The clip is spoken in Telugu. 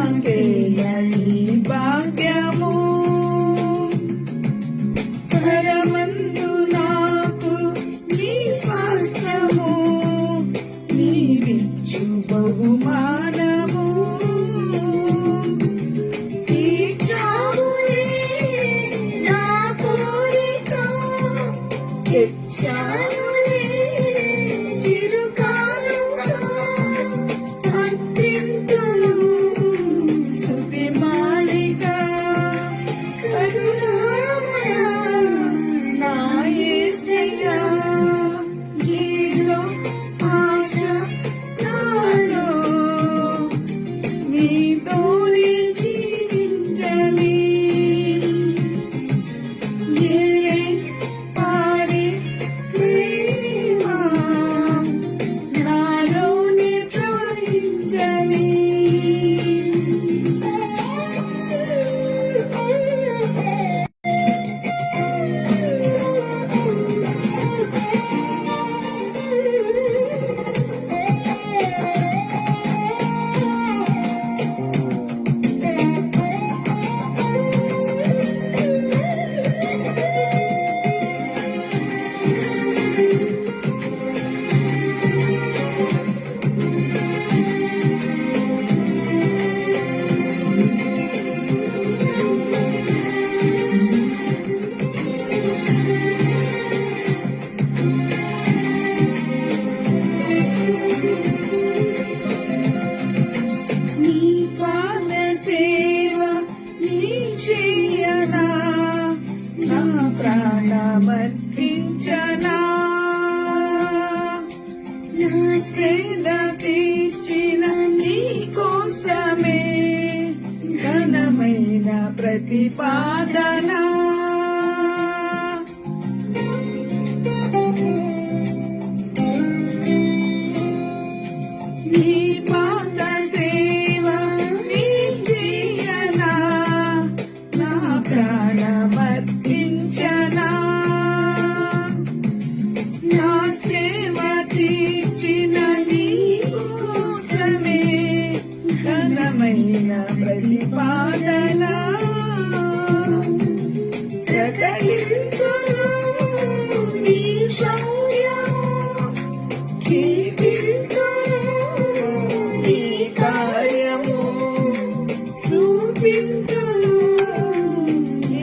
నాకే భాగ్యము పరమందు నాకు నీ స్వాస్థము నీవిచ్చు బహుమానము నా కోరిక. చేయనా? నా ప్రాణమర్పించనా? నా సేద తీర్చిన నీ కోసమే ఘనమైన ప్రతిపాదనా?